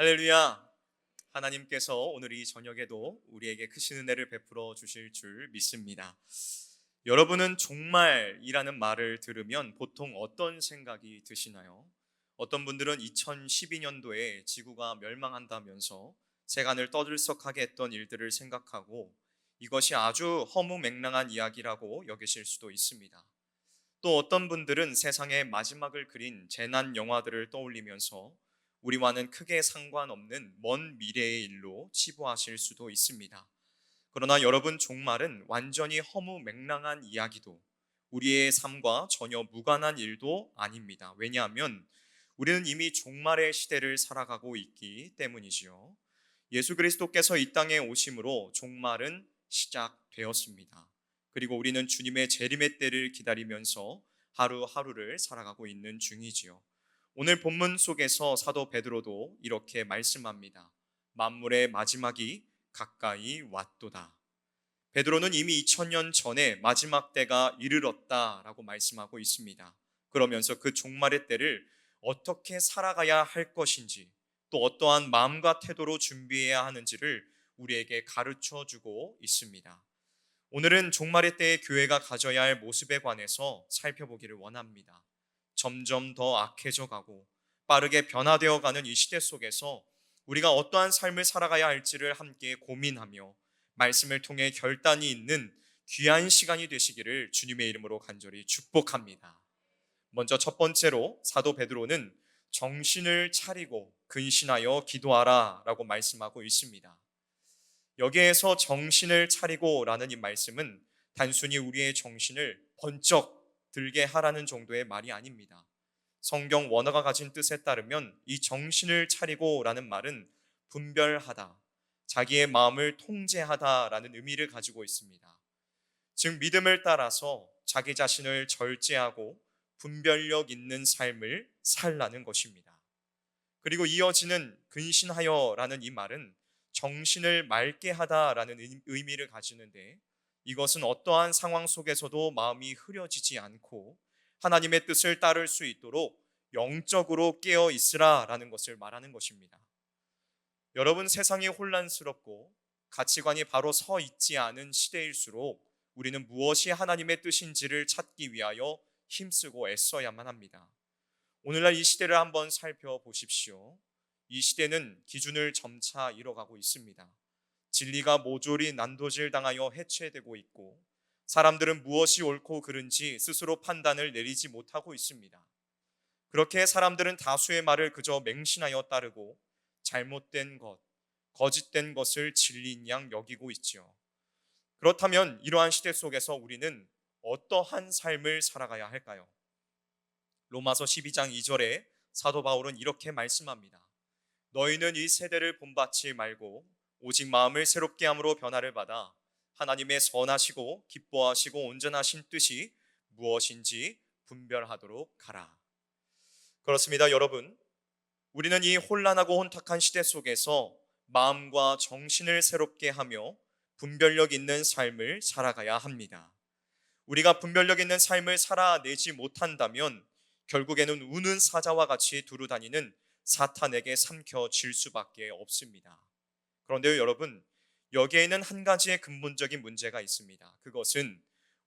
할렐루야. 하나님께서 오늘 이 저녁에도 우리에게 크신 은혜를 베풀어 주실 줄 믿습니다. 여러분은 종말이라는 말을 들으면 보통 어떤 생각이 드시나요? 어떤 분들은 2012년도에 지구가 멸망한다면서 세간을 떠들썩하게 했던 일들을 생각하고 이것이 아주 허무맹랑한 이야기라고 여기실 수도 있습니다. 또 어떤 분들은 세상의 마지막을 그린 재난 영화들을 떠올리면서 우리와는 크게 상관없는 먼 미래의 일로 치부하실 수도 있습니다. 그러나 여러분 종말은 완전히 허무맹랑한 이야기도 우리의 삶과 전혀 무관한 일도 아닙니다. 왜냐하면 우리는 이미 종말의 시대를 살아가고 있기 때문이지요. 예수 그리스도께서 이 땅에 오심으로 종말은 시작되었습니다. 그리고 우리는 주님의 재림의 때를 기다리면서 하루하루를 살아가고 있는 중이지요. 오늘 본문 속에서 사도 베드로도 이렇게 말씀합니다. 만물의 마지막이 가까이 왔도다. 베드로는 이미 2000년 전에 마지막 때가 이르렀다라고 말씀하고 있습니다. 그러면서 그 종말의 때를 어떻게 살아가야 할 것인지 또 어떠한 마음과 태도로 준비해야 하는지를 우리에게 가르쳐 주고 있습니다. 오늘은 종말의 때에 교회가 가져야 할 모습에 관해서 살펴보기를 원합니다. 점점 더 악해져 가고 빠르게 변화되어 가는 이 시대 속에서 우리가 어떠한 삶을 살아가야 할지를 함께 고민하며 말씀을 통해 결단이 있는 귀한 시간이 되시기를 주님의 이름으로 간절히 축복합니다. 먼저 첫 번째로 사도 베드로는 정신을 차리고 근신하여 기도하라 라고 말씀하고 있습니다. 여기에서 정신을 차리고 라는 이 말씀은 단순히 우리의 정신을 번쩍 들게 하라는 정도의 말이 아닙니다. 성경 원어가 가진 뜻에 따르면 이 정신을 차리고라는 말은 분별하다, 자기의 마음을 통제하다라는 의미를 가지고 있습니다. 즉 믿음을 따라서 자기 자신을 절제하고 분별력 있는 삶을 살라는 것입니다. 그리고 이어지는 근신하여라는 이 말은 정신을 맑게 하다라는 의미를 가지는데 이것은 어떠한 상황 속에서도 마음이 흐려지지 않고 하나님의 뜻을 따를 수 있도록 영적으로 깨어 있으라라는 것을 말하는 것입니다. 여러분 세상이 혼란스럽고 가치관이 바로 서 있지 않은 시대일수록 우리는 무엇이 하나님의 뜻인지를 찾기 위하여 힘쓰고 애써야만 합니다. 오늘날 이 시대를 한번 살펴보십시오. 이 시대는 기준을 점차 잃어가고 있습니다. 진리가 모조리 난도질 당하여 해체되고 있고 사람들은 무엇이 옳고 그른지 스스로 판단을 내리지 못하고 있습니다. 그렇게 사람들은 다수의 말을 그저 맹신하여 따르고 잘못된 것, 거짓된 것을 진리인 양 여기고 있지요. 그렇다면 이러한 시대 속에서 우리는 어떠한 삶을 살아가야 할까요? 로마서 12장 2절에 사도 바울은 이렇게 말씀합니다. 너희는 이 세대를 본받지 말고 오직 마음을 새롭게 함으로 변화를 받아 하나님의 선하시고 기뻐하시고 온전하신 뜻이 무엇인지 분별하도록 하라. 그렇습니다, 여러분. 우리는 이 혼란하고 혼탁한 시대 속에서 마음과 정신을 새롭게 하며 분별력 있는 삶을 살아가야 합니다. 우리가 분별력 있는 삶을 살아내지 못한다면 결국에는 우는 사자와 같이 두루 다니는 사탄에게 삼켜질 수밖에 없습니다. 그런데요, 여러분, 여기에는 한 가지의 근본적인 문제가 있습니다. 그것은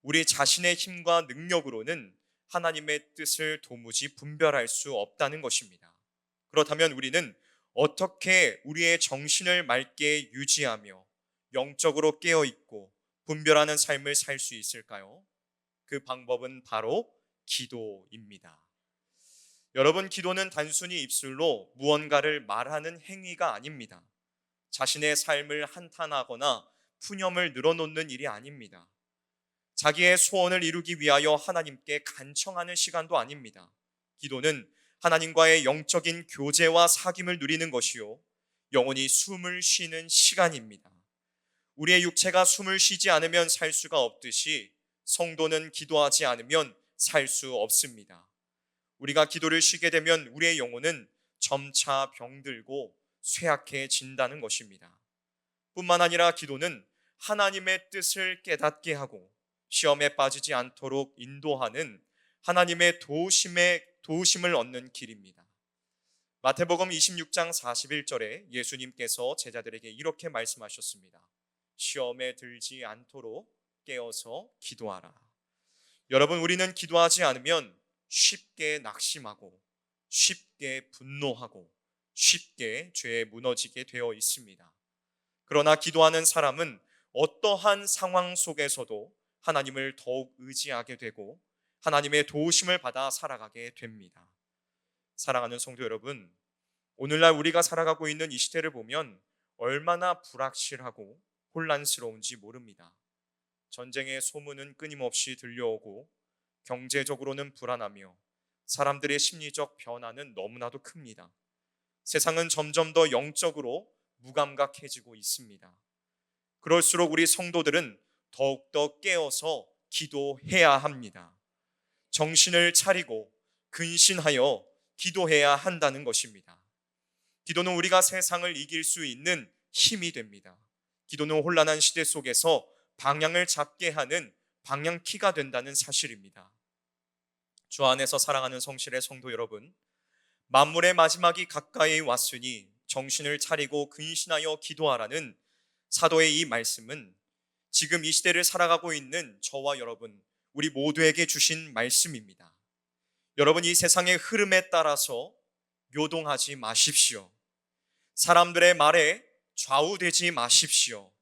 우리 자신의 힘과 능력으로는 하나님의 뜻을 도무지 분별할 수 없다는 것입니다. 그렇다면 우리는 어떻게 우리의 정신을 맑게 유지하며 영적으로 깨어 있고 분별하는 삶을 살 수 있을까요? 그 방법은 바로 기도입니다. 여러분, 기도는 단순히 입술로 무언가를 말하는 행위가 아닙니다. 자신의 삶을 한탄하거나 푸념을 늘어놓는 일이 아닙니다. 자기의 소원을 이루기 위하여 하나님께 간청하는 시간도 아닙니다. 기도는 하나님과의 영적인 교제와 사귐을 누리는 것이요. 영혼이 숨을 쉬는 시간입니다. 우리의 육체가 숨을 쉬지 않으면 살 수가 없듯이 성도는 기도하지 않으면 살 수 없습니다. 우리가 기도를 쉬게 되면 우리의 영혼은 점차 병들고 쇠약해진다는 것입니다. 뿐만 아니라 기도는 하나님의 뜻을 깨닫게 하고 시험에 빠지지 않도록 인도하는 하나님의 도심의 도심을 얻는 길입니다. 마태복음 26장 41절에 예수님께서 제자들에게 이렇게 말씀하셨습니다. 시험에 들지 않도록 깨어서 기도하라. 여러분, 우리는 기도하지 않으면 쉽게 낙심하고 쉽게 분노하고 쉽게 죄에 무너지게 되어 있습니다. 그러나 기도하는 사람은 어떠한 상황 속에서도 하나님을 더욱 의지하게 되고 하나님의 도우심을 받아 살아가게 됩니다. 사랑하는 성도 여러분, 오늘날 우리가 살아가고 있는 이 시대를 보면 얼마나 불확실하고 혼란스러운지 모릅니다. 전쟁의 소문은 끊임없이 들려오고 경제적으로는 불안하며 사람들의 심리적 변화는 너무나도 큽니다. 세상은 점점 더 영적으로 무감각해지고 있습니다. 그럴수록 우리 성도들은 더욱더 깨어서 기도해야 합니다. 정신을 차리고 근신하여 기도해야 한다는 것입니다. 기도는 우리가 세상을 이길 수 있는 힘이 됩니다. 기도는 혼란한 시대 속에서 방향을 잡게 하는 방향키가 된다는 사실입니다. 주 안에서 사랑하는 성실의 성도 여러분, 만물의 마지막이 가까이 왔으니 정신을 차리고 근신하여 기도하라는 사도의 이 말씀은 지금 이 시대를 살아가고 있는 저와 여러분, 우리 모두에게 주신 말씀입니다. 여러분, 이 세상의 흐름에 따라서 요동하지 마십시오. 사람들의 말에 좌우되지 마십시오.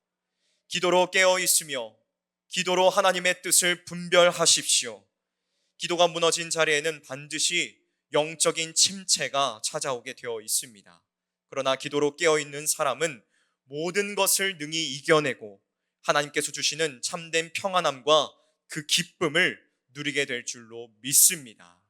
기도로 깨어 있으며 기도로 하나님의 뜻을 분별하십시오. 기도가 무너진 자리에는 반드시 영적인 침체가 찾아오게 되어 있습니다. 그러나 기도로 깨어 있는 사람은 모든 것을 능히 이겨내고 하나님께서 주시는 참된 평안함과 그 기쁨을 누리게 될 줄로 믿습니다.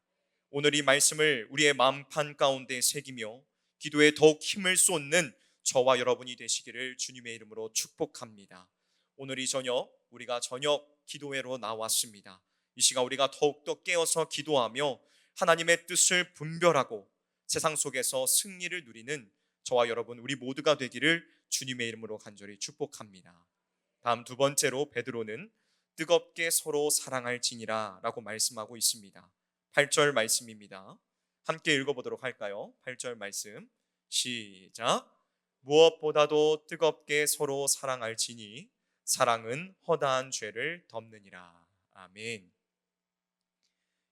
오늘 이 말씀을 우리의 마음판 가운데 새기며 기도에 더욱 힘을 쏟는 저와 여러분이 되시기를 주님의 이름으로 축복합니다. 오늘 이 저녁 우리가 저녁 기도회로 나왔습니다. 이 시간 우리가 더욱더 깨어서 기도하며 하나님의 뜻을 분별하고 세상 속에서 승리를 누리는 저와 여러분 우리 모두가 되기를 주님의 이름으로 간절히 축복합니다. 다음 두 번째로 베드로는 뜨겁게 서로 사랑할지니라 라고 말씀하고 있습니다. 8절 말씀입니다. 함께 읽어 보도록 할까요? 8절 말씀 시작 무엇보다도 뜨겁게 서로 사랑할지니 사랑은 허다한 죄를 덮느니라. 아멘.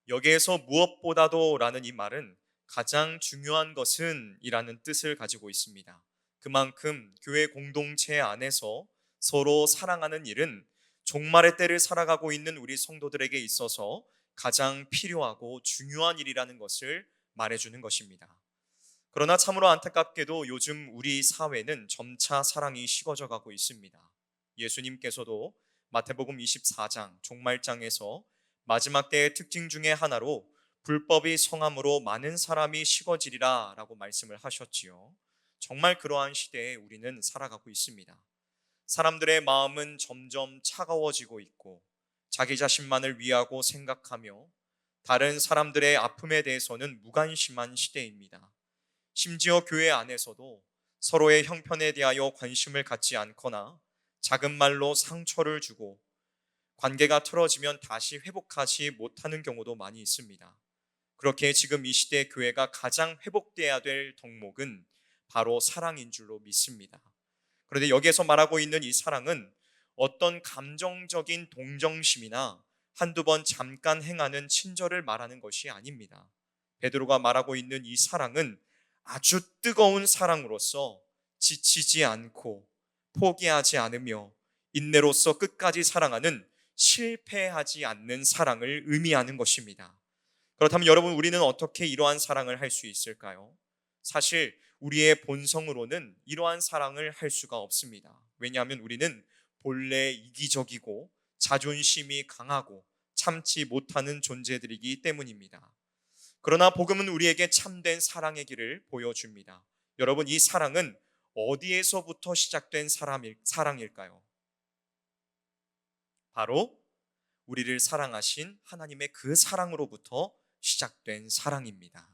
여기에서 무엇보다도 라는 이 말은 가장 중요한 것은 이라는 뜻을 가지고 있습니다. 그만큼 교회 공동체 안에서 서로 사랑하는 일은 종말의 때를 살아가고 있는 우리 성도들에게 있어서 가장 필요하고 중요한 일이라는 것을 말해주는 것입니다. 그러나 참으로 안타깝게도 요즘 우리 사회는 점차 사랑이 식어져 가고 있습니다. 예수님께서도 마태복음 24장 종말장에서 마지막 때의 특징 중에 하나로 불법이 성함으로 많은 사람이 식어지리라 라고 말씀을 하셨지요. 정말 그러한 시대에 우리는 살아가고 있습니다. 사람들의 마음은 점점 차가워지고 있고 자기 자신만을 위하고 생각하며 다른 사람들의 아픔에 대해서는 무관심한 시대입니다. 심지어 교회 안에서도 서로의 형편에 대하여 관심을 갖지 않거나 작은 말로 상처를 주고 관계가 틀어지면 다시 회복하지 못하는 경우도 많이 있습니다. 그렇게 지금 이 시대 교회가 가장 회복돼야 될 덕목은 바로 사랑인 줄로 믿습니다. 그런데 여기에서 말하고 있는 이 사랑은 어떤 감정적인 동정심이나 한두 번 잠깐 행하는 친절을 말하는 것이 아닙니다. 베드로가 말하고 있는 이 사랑은 아주 뜨거운 사랑으로서 지치지 않고 포기하지 않으며 인내로서 끝까지 사랑하는 실패하지 않는 사랑을 의미하는 것입니다. 그렇다면 여러분 우리는 어떻게 이러한 사랑을 할 수 있을까요? 사실 우리의 본성으로는 이러한 사랑을 할 수가 없습니다. 왜냐하면 우리는 본래 이기적이고 자존심이 강하고 참지 못하는 존재들이기 때문입니다. 그러나 복음은 우리에게 참된 사랑의 길을 보여줍니다. 여러분 이 사랑은 어디에서부터 시작된 사람일, 사랑일까요? 바로 우리를 사랑하신 하나님의 그 사랑으로부터 시작된 사랑입니다.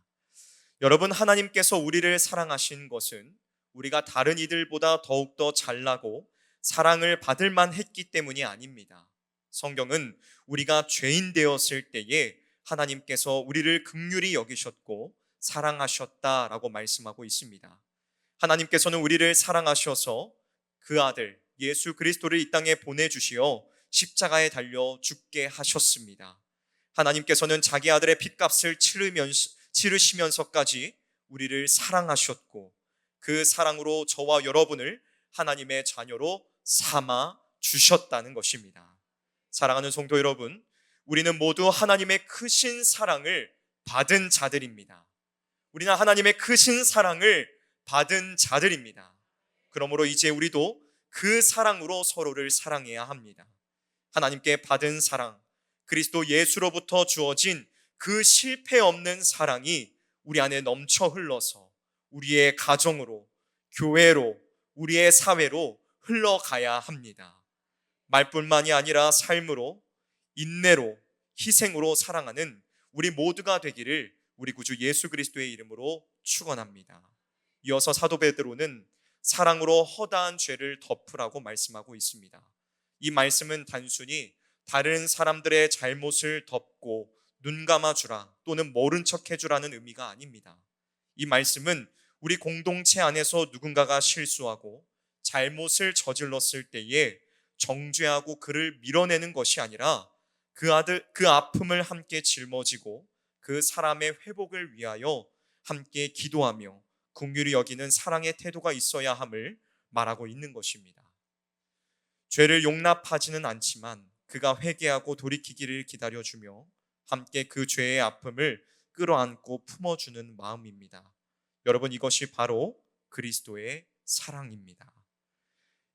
여러분, 하나님께서 우리를 사랑하신 것은 우리가 다른 이들보다 더욱더 잘나고 사랑을 받을 만 했기 때문이 아닙니다. 성경은 우리가 죄인 되었을 때에 하나님께서 우리를 극률히 여기셨고 사랑하셨다라고 말씀하고 있습니다. 하나님께서는 우리를 사랑하셔서 그 아들 예수 그리스도를 이 땅에 보내주시어 십자가에 달려 죽게 하셨습니다. 하나님께서는 자기 아들의 핏값을 치르면서, 치르시면서까지 우리를 사랑하셨고 그 사랑으로 저와 여러분을 하나님의 자녀로 삼아 주셨다는 것입니다. 사랑하는 성도 여러분, 우리는 모두 하나님의 크신 사랑을 받은 자들입니다. 우리는 하나님의 크신 사랑을 받은 자들입니다. 그러므로 이제 우리도 그 사랑으로 서로를 사랑해야 합니다. 하나님께 받은 사랑, 그리스도 예수로부터 주어진 그 실패 없는 사랑이 우리 안에 넘쳐 흘러서 우리의 가정으로, 교회로, 우리의 사회로 흘러가야 합니다. 말뿐만이 아니라 삶으로, 인내로, 희생으로 사랑하는 우리 모두가 되기를 우리 구주 예수 그리스도의 이름으로 축원합니다. 이어서 사도 베드로는 사랑으로 허다한 죄를 덮으라고 말씀하고 있습니다. 이 말씀은 단순히 다른 사람들의 잘못을 덮고 눈 감아 주라 또는 모른 척 해주라는 의미가 아닙니다. 이 말씀은 우리 공동체 안에서 누군가가 실수하고 잘못을 저질렀을 때에 정죄하고 그를 밀어내는 것이 아니라 그 아들 그 아픔을 함께 짊어지고 그 사람의 회복을 위하여 함께 기도하며 궁휼히 여기는 사랑의 태도가 있어야 함을 말하고 있는 것입니다. 죄를 용납하지는 않지만 그가 회개하고 돌이키기를 기다려주며 함께 그 죄의 아픔을 끌어안고 품어주는 마음입니다. 여러분 이것이 바로 그리스도의 사랑입니다.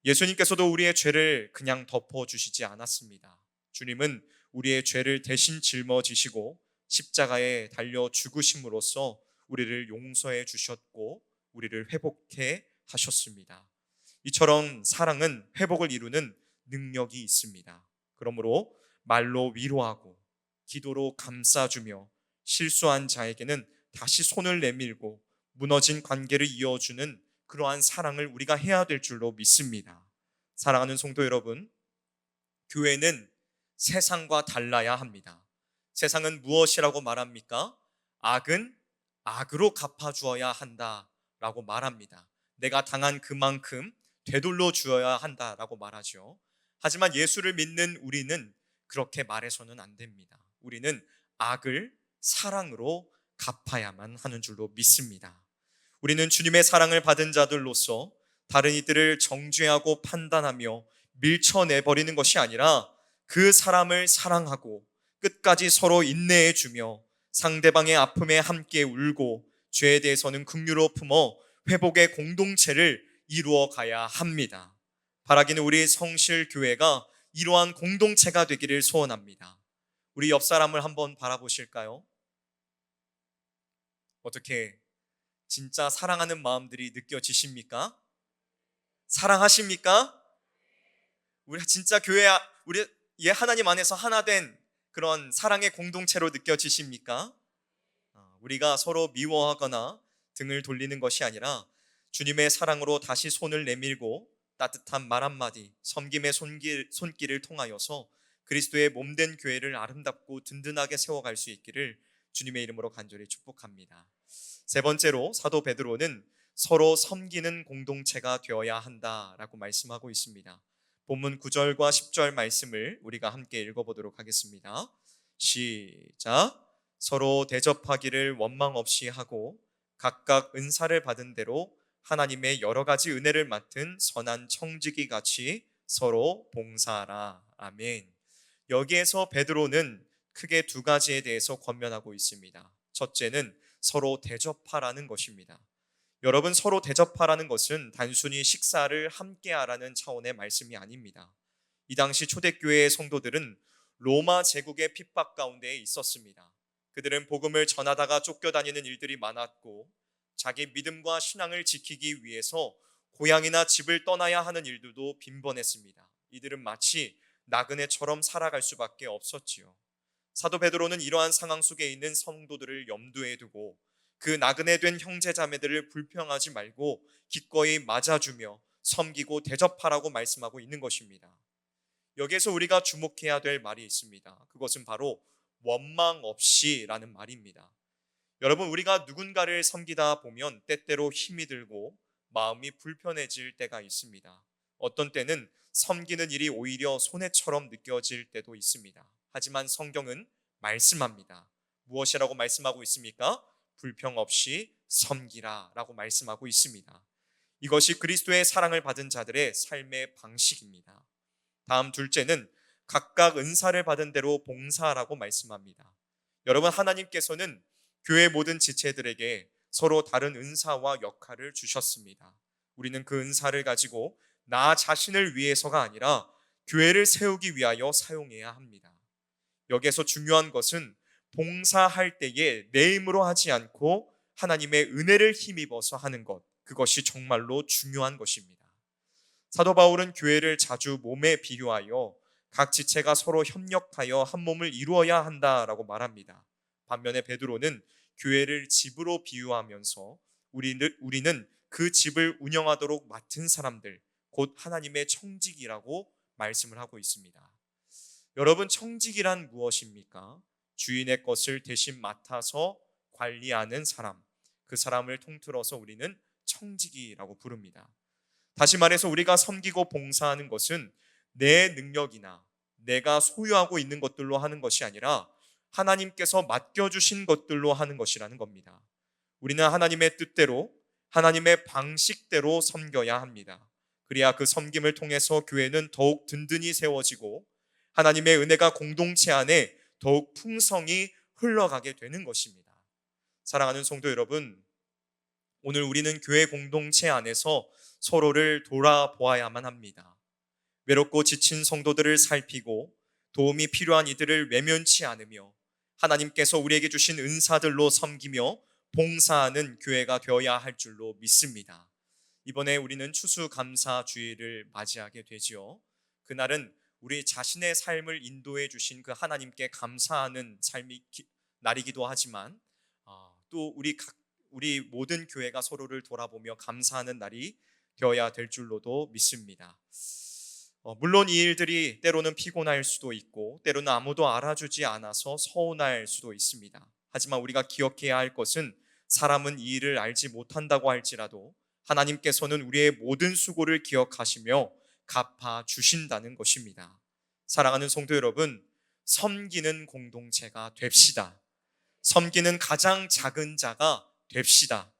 예수님께서도 우리의 죄를 그냥 덮어주시지 않았습니다. 주님은 우리의 죄를 대신 짊어지시고 십자가에 달려 죽으심으로써 우리를 용서해 주셨고 우리를 회복해 하셨습니다. 이처럼 사랑은 회복을 이루는 능력이 있습니다. 그러므로 말로 위로하고 기도로 감싸주며 실수한 자에게는 다시 손을 내밀고 무너진 관계를 이어주는 그러한 사랑을 우리가 해야 될 줄로 믿습니다. 사랑하는 성도 여러분, 교회는 세상과 달라야 합니다. 세상은 무엇이라고 말합니까? 악은 악으로 갚아주어야 한다라고 말합니다. 내가 당한 그만큼 되돌려 주어야 한다라고 말하죠. 하지만 예수를 믿는 우리는 그렇게 말해서는 안 됩니다. 우리는 악을 사랑으로 갚아야만 하는 줄로 믿습니다. 우리는 주님의 사랑을 받은 자들로서 다른 이들을 정죄하고 판단하며 밀쳐내버리는 것이 아니라 그 사람을 사랑하고 끝까지 서로 인내해 주며 상대방의 아픔에 함께 울고 죄에 대해서는 긍휼로 품어 회복의 공동체를 이루어 가야 합니다. 바라기는 우리 성실 교회가 이러한 공동체가 되기를 소원합니다. 우리 옆 사람을 한번 바라보실까요? 어떻게 진짜 사랑하는 마음들이 느껴지십니까? 사랑하십니까? 우리 진짜 교회 우리 예 하나님 안에서 하나 된 그런 사랑의 공동체로 느껴지십니까? 아, 우리가 서로 미워하거나 등을 돌리는 것이 아니라 주님의 사랑으로 다시 손을 내밀고 따뜻한 말 한마디, 섬김의 손길, 손길을 통하여서 그리스도의 몸된 교회를 아름답고 든든하게 세워갈 수 있기를 주님의 이름으로 간절히 축복합니다. 세 번째로 사도 베드로는 서로 섬기는 공동체가 되어야 한다라고 말씀하고 있습니다. 본문 9절과 10절 말씀을 우리가 함께 읽어보도록 하겠습니다. 시작. 서로 대접하기를 원망 없이 하고 각각 은사를 받은 대로 하나님의 여러 가지 은혜를 맡은 선한 청지기 같이 서로 봉사하라. 아멘. 여기에서 베드로는 크게 두 가지에 대해서 권면하고 있습니다. 첫째는 서로 대접하라는 것입니다. 여러분 서로 대접하라는 것은 단순히 식사를 함께 하라는 차원의 말씀이 아닙니다. 이 당시 초대교회의 성도들은 로마 제국의 핍박 가운데 있었습니다. 그들은 복음을 전하다가 쫓겨다니는 일들이 많았고 자기 믿음과 신앙을 지키기 위해서 고향이나 집을 떠나야 하는 일들도 빈번했습니다. 이들은 마치 나그네처럼 살아갈 수밖에 없었지요. 사도 베드로는 이러한 상황 속에 있는 성도들을 염두에 두고 그 나그네 된 형제 자매들을 불평하지 말고 기꺼이 맞아주며 섬기고 대접하라고 말씀하고 있는 것입니다. 여기에서 우리가 주목해야 될 말이 있습니다. 그것은 바로 원망 없이라는 말입니다. 여러분, 우리가 누군가를 섬기다 보면 때때로 힘이 들고 마음이 불편해질 때가 있습니다. 어떤 때는 섬기는 일이 오히려 손해처럼 느껴질 때도 있습니다. 하지만 성경은 말씀합니다. 무엇이라고 말씀하고 있습니까? 불평 없이 섬기라 라고 말씀하고 있습니다. 이것이 그리스도의 사랑을 받은 자들의 삶의 방식입니다. 다음 둘째는 각각 은사를 받은 대로 봉사라고 말씀합니다. 여러분, 하나님께서는 교회 모든 지체들에게 서로 다른 은사와 역할을 주셨습니다. 우리는 그 은사를 가지고 나 자신을 위해서가 아니라 교회를 세우기 위하여 사용해야 합니다. 여기에서 중요한 것은 봉사할 때에 내 힘으로 하지 않고 하나님의 은혜를 힘입어서 하는 것. 그것이 정말로 중요한 것입니다. 사도 바울은 교회를 자주 몸에 비유하여 각 지체가 서로 협력하여 한 몸을 이루어야 한다라고 말합니다. 반면에 베드로는 교회를 집으로 비유하면서 우리는, 우리는 그 집을 운영하도록 맡은 사람들, 곧 하나님의 청직이라고 말씀을 하고 있습니다. 여러분, 청직이란 무엇입니까? 주인의 것을 대신 맡아서 관리하는 사람, 그 사람을 통틀어서 우리는 청직이라고 부릅니다. 다시 말해서 우리가 섬기고 봉사하는 것은 내 능력이나 내가 소유하고 있는 것들로 하는 것이 아니라 하나님께서 맡겨주신 것들로 하는 것이라는 겁니다. 우리는 하나님의 뜻대로 하나님의 방식대로 섬겨야 합니다. 그래야 그 섬김을 통해서 교회는 더욱 든든히 세워지고 하나님의 은혜가 공동체 안에 더욱 풍성히 흘러가게 되는 것입니다. 사랑하는 성도 여러분, 오늘 우리는 교회 공동체 안에서 서로를 돌아보아야만 합니다. 외롭고 지친 성도들을 살피고 도움이 필요한 이들을 외면치 않으며 하나님께서 우리에게 주신 은사들로 섬기며 봉사하는 교회가 되어야 할 줄로 믿습니다. 이번에 우리는 추수감사 주일을 맞이하게 되지요. 그날은 우리 자신의 삶을 인도해 주신 그 하나님께 감사하는 삶이 날이기도 하지만 아, 또 우리 각 우리 모든 교회가 서로를 돌아보며 감사하는 날이 되어야 될 줄로도 믿습니다. 어, 물론 이 일들이 때로는 피곤할 수도 있고 때로는 아무도 알아주지 않아서 서운할 수도 있습니다. 하지만 우리가 기억해야 할 것은 사람은 이 일을 알지 못한다고 할지라도 하나님께서는 우리의 모든 수고를 기억하시며 갚아 주신다는 것입니다. 사랑하는 성도 여러분, 섬기는 공동체가 됩시다. 섬기는 가장 작은 자가 됩시다.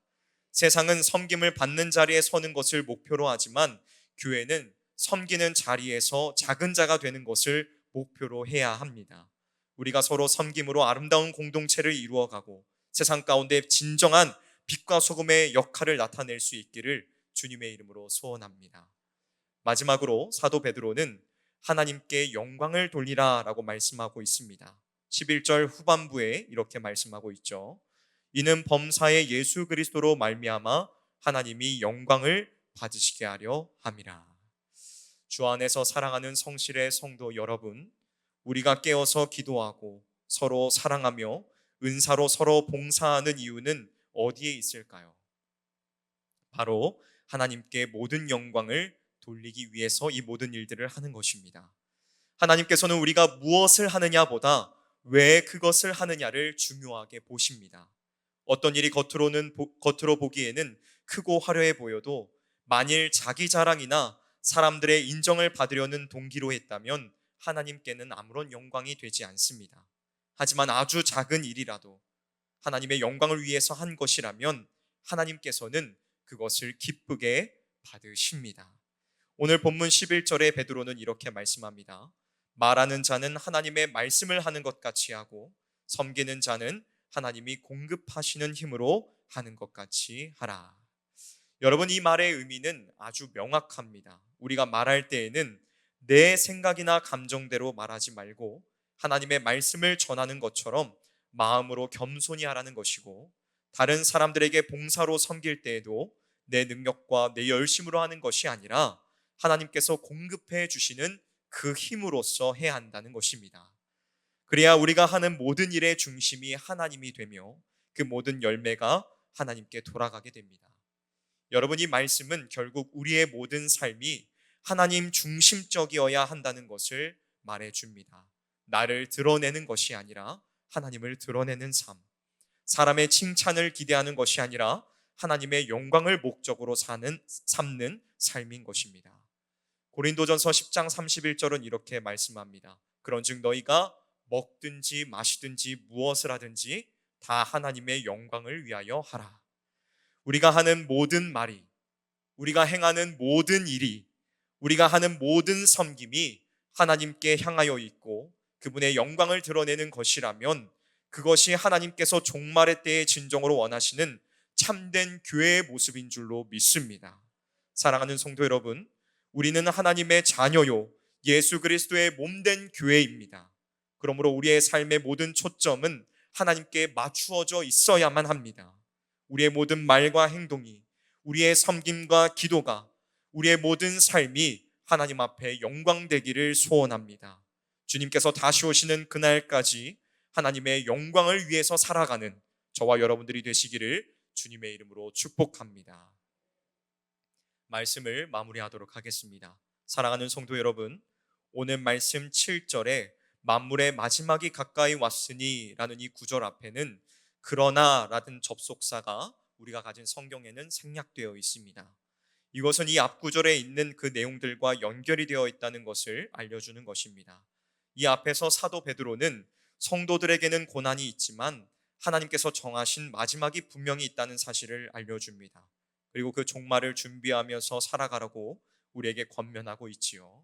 세상은 섬김을 받는 자리에 서는 것을 목표로 하지만 교회는 섬기는 자리에서 작은 자가 되는 것을 목표로 해야 합니다. 우리가 서로 섬김으로 아름다운 공동체를 이루어가고 세상 가운데 진정한 빛과 소금의 역할을 나타낼 수 있기를 주님의 이름으로 소원합니다. 마지막으로 사도 베드로는 하나님께 영광을 돌리라라고 말씀하고 있습니다. 11절 후반부에 이렇게 말씀하고 있죠. 이는 범사의 예수 그리스도로 말미암아 하나님이 영광을 받으시게 하려 함이라. 주 안에서 사랑하는 성실의 성도 여러분, 우리가 깨어서 기도하고 서로 사랑하며 은사로 서로 봉사하는 이유는 어디에 있을까요? 바로 하나님께 모든 영광을 돌리기 위해서 이 모든 일들을 하는 것입니다. 하나님께서는 우리가 무엇을 하느냐보다 왜 그것을 하느냐를 중요하게 보십니다. 어떤 일이 겉으로는 겉으로 보기에는 크고 화려해 보여도 만일 자기 자랑이나 사람들의 인정을 받으려는 동기로 했다면 하나님께는 아무런 영광이 되지 않습니다. 하지만 아주 작은 일이라도 하나님의 영광을 위해서 한 것이라면 하나님께서는 그것을 기쁘게 받으십니다. 오늘 본문 11절에 베드로는 이렇게 말씀합니다. 말하는 자는 하나님의 말씀을 하는 것 같이 하고 섬기는 자는 하나님이 공급하시는 힘으로 하는 것 같이 하라. 여러분 이 말의 의미는 아주 명확합니다. 우리가 말할 때에는 내 생각이나 감정대로 말하지 말고 하나님의 말씀을 전하는 것처럼 마음으로 겸손히 하라는 것이고 다른 사람들에게 봉사로 섬길 때에도 내 능력과 내 열심으로 하는 것이 아니라 하나님께서 공급해 주시는 그 힘으로써 해야 한다는 것입니다. 그래야 우리가 하는 모든 일의 중심이 하나님이 되며 그 모든 열매가 하나님께 돌아가게 됩니다. 여러분 이 말씀은 결국 우리의 모든 삶이 하나님 중심적이어야 한다는 것을 말해 줍니다. 나를 드러내는 것이 아니라 하나님을 드러내는 삶. 사람의 칭찬을 기대하는 것이 아니라 하나님의 영광을 목적으로 사는 삼는 삶인 것입니다. 고린도전서 10장 31절은 이렇게 말씀합니다. 그런즉 너희가 먹든지 마시든지 무엇을 하든지 다 하나님의 영광을 위하여 하라. 우리가 하는 모든 말이 우리가 행하는 모든 일이 우리가 하는 모든 섬김이 하나님께 향하여 있고 그분의 영광을 드러내는 것이라면 그것이 하나님께서 종말의 때에 진정으로 원하시는 참된 교회의 모습인 줄로 믿습니다. 사랑하는 성도 여러분, 우리는 하나님의 자녀요, 예수 그리스도의 몸된 교회입니다. 그러므로 우리의 삶의 모든 초점은 하나님께 맞추어져 있어야만 합니다. 우리의 모든 말과 행동이, 우리의 섬김과 기도가, 우리의 모든 삶이 하나님 앞에 영광되기를 소원합니다. 주님께서 다시 오시는 그날까지 하나님의 영광을 위해서 살아가는 저와 여러분들이 되시기를 주님의 이름으로 축복합니다. 말씀을 마무리하도록 하겠습니다. 사랑하는 성도 여러분, 오늘 말씀 7절에 만물의 마지막이 가까이 왔으니 라는 이 구절 앞에는 그러나 라는 접속사가 우리가 가진 성경에는 생략되어 있습니다. 이것은 이 앞구절에 있는 그 내용들과 연결이 되어 있다는 것을 알려주는 것입니다. 이 앞에서 사도 베드로는 성도들에게는 고난이 있지만 하나님께서 정하신 마지막이 분명히 있다는 사실을 알려줍니다. 그리고 그 종말을 준비하면서 살아가라고 우리에게 권면하고 있지요.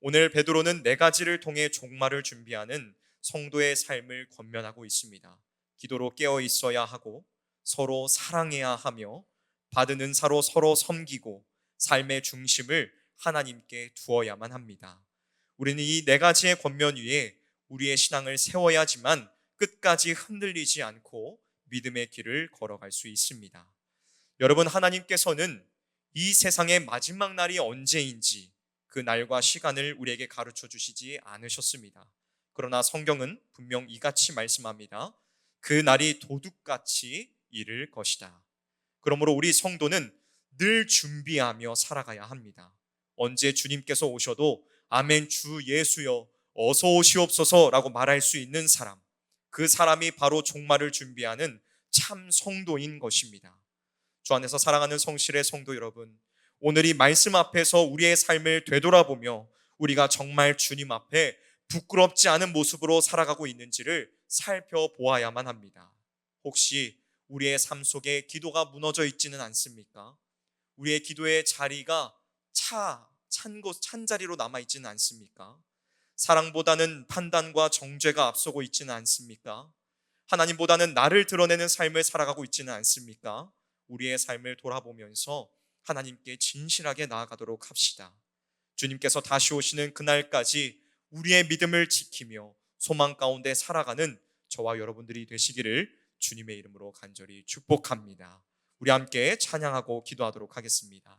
오늘 베드로는 네 가지를 통해 종말을 준비하는 성도의 삶을 권면하고 있습니다. 기도로 깨어 있어야 하고 서로 사랑해야 하며 받은 은사로 서로 섬기고 삶의 중심을 하나님께 두어야만 합니다. 우리는 이 네 가지의 권면 위에 우리의 신앙을 세워야지만 끝까지 흔들리지 않고 믿음의 길을 걸어갈 수 있습니다. 여러분, 하나님께서는 이 세상의 마지막 날이 언제인지 그 날과 시간을 우리에게 가르쳐 주시지 않으셨습니다. 그러나 성경은 분명 이같이 말씀합니다. 그 날이 도둑같이 이를 것이다. 그러므로 우리 성도는 늘 준비하며 살아가야 합니다. 언제 주님께서 오셔도 아멘 주 예수여 어서 오시옵소서라고 말할 수 있는 사람. 그 사람이 바로 종말을 준비하는 참 성도인 것입니다. 주 안에서 사랑하는 성실의 성도 여러분, 오늘 이 말씀 앞에서 우리의 삶을 되돌아보며 우리가 정말 주님 앞에 부끄럽지 않은 모습으로 살아가고 있는지를 살펴보아야만 합니다. 혹시 우리의 삶 속에 기도가 무너져 있지는 않습니까? 우리의 기도의 자리가 차, 찬 곳, 찬 자리로 남아 있지는 않습니까? 사랑보다는 판단과 정죄가 앞서고 있지는 않습니까? 하나님보다는 나를 드러내는 삶을 살아가고 있지는 않습니까? 우리의 삶을 돌아보면서 하나님께 진실하게 나아가도록 합시다. 주님께서 다시 오시는 그날까지 우리의 믿음을 지키며 소망 가운데 살아가는 저와 여러분들이 되시기를 주님의 이름으로 간절히 축복합니다. 우리 함께 찬양하고 기도하도록 하겠습니다.